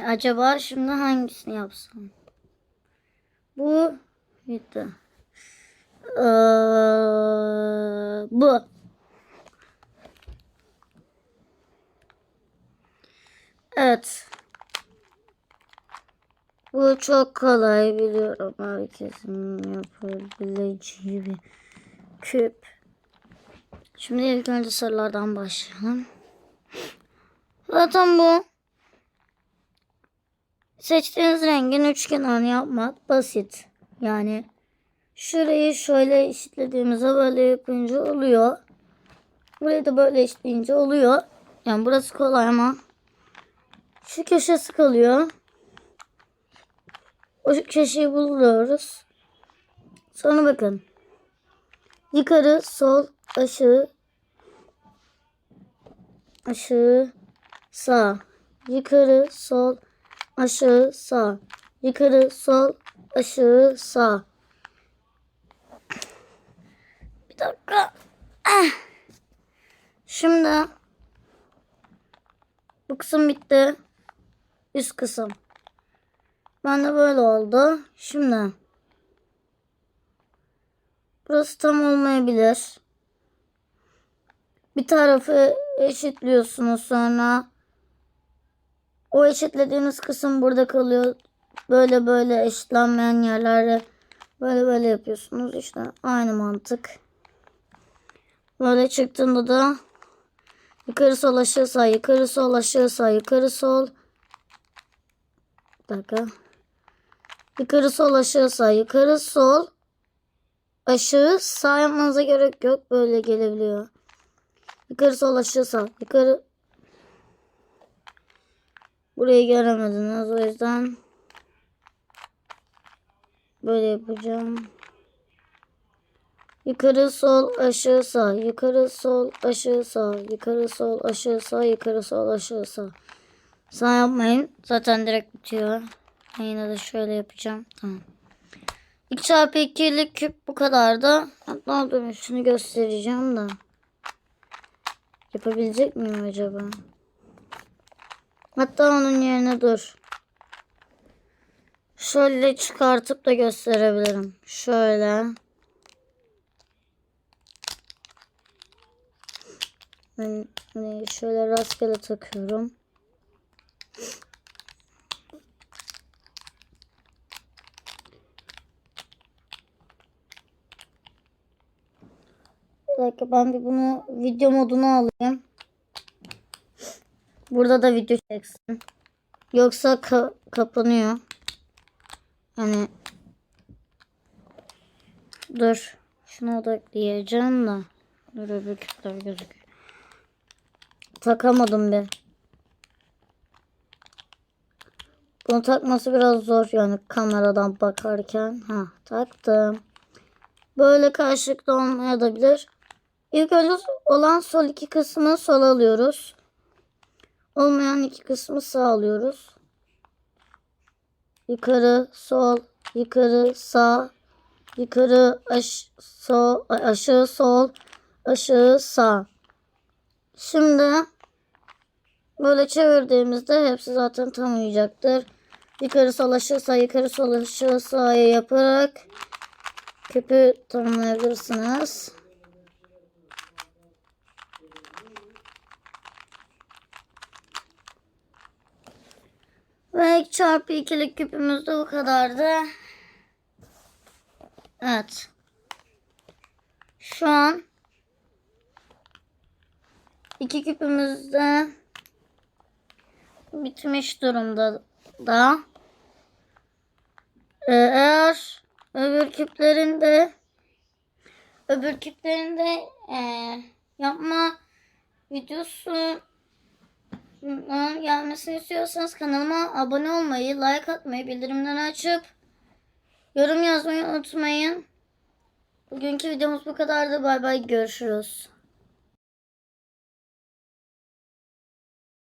acaba şimdi hangisini yapsam? Bu bitti. Ee, bu. Evet. Bu çok kolay biliyorum. Herkesin yapabileceği bir küp. Şimdi ilk önce sarılardan başlayalım. Zaten bu. Seçtiğiniz rengin üçgenini yapmak basit. Yani şurayı şöyle eşitlediğimizde böyle yapınca oluyor. Burayı da böyle eşitleyince oluyor. Yani burası kolay ama şu köşesi kalıyor. O köşeyi buluyoruz. Sonra bakın. Yukarı, sol, aşağı, aşağı, sağ. Yukarı, sol, aşağı, sağ. Yukarı, sol, aşağı, sağ. Bir dakika. Ah. Şimdi bu kısım bitti. Üst kısım. Ben de böyle oldu. Şimdi burası tam olmayabilir. Bir tarafı eşitliyorsunuz sonra o eşitlediğiniz kısım burada kalıyor. Böyle böyle eşitlenmeyen yerlerde böyle böyle yapıyorsunuz. İşte aynı mantık. Böyle çıktığında da yukarı sol aşağı sağ yukarı sol aşağı sağ yukarı sol bir dakika. Yukarı sol aşağı sağ yukarı sol aşağı sağ yapmanıza gerek yok. Böyle gelebiliyor. Yukarı sol aşağı sağ yukarı Burayı göremediniz o yüzden böyle yapacağım. Yukarı sol aşağı sağ yukarı sol aşağı sağ yukarı sol aşağı sağ yukarı sol aşağı sağ. Sağ yapmayın. Zaten direkt bitiyor. Ben yine de şöyle yapacağım. Tamam. 2 çarpı 2'lik küp bu kadardı. Hatta dur şunu göstereceğim de. Yapabilecek miyim acaba? Hatta onun yerine dur. Şöyle çıkartıp da gösterebilirim. Şöyle. Ben hani şöyle rastgele takıyorum. Bir dakika ben bir bunu video moduna alayım. Burada da video çeksin. Yoksa ka- kapanıyor. Hani dur. Şunu odaklayacağım da. Dur öbür küpler gözüküyor. Takamadım be. Bunu takması biraz zor yani kameradan bakarken. Ha taktım. Böyle karşılıklı olmayabilir. İlk önce olan sol iki kısmı sol alıyoruz. Olmayan iki kısmı sağ alıyoruz. Yukarı sol, yukarı sağ, yukarı aş sol, aşağı sol, aşağı sağ. Şimdi böyle çevirdiğimizde hepsi zaten tam uyuyacaktır. Yukarı sol aşağı sağ, yukarı sol aşağı sağ yaparak küpü tamamlayabilirsiniz. Ve 2 çarpı 2'lik küpümüz de bu kadardı. Evet. Şu an iki küpümüz de bitmiş durumda da. Ee, eğer öbür küplerin de öbür küplerin de e, yapma videosu Bunun gelmesini istiyorsanız kanalıma abone olmayı, like atmayı, bildirimleri açıp yorum yazmayı unutmayın. Bugünkü videomuz bu kadardı. Bay bay görüşürüz.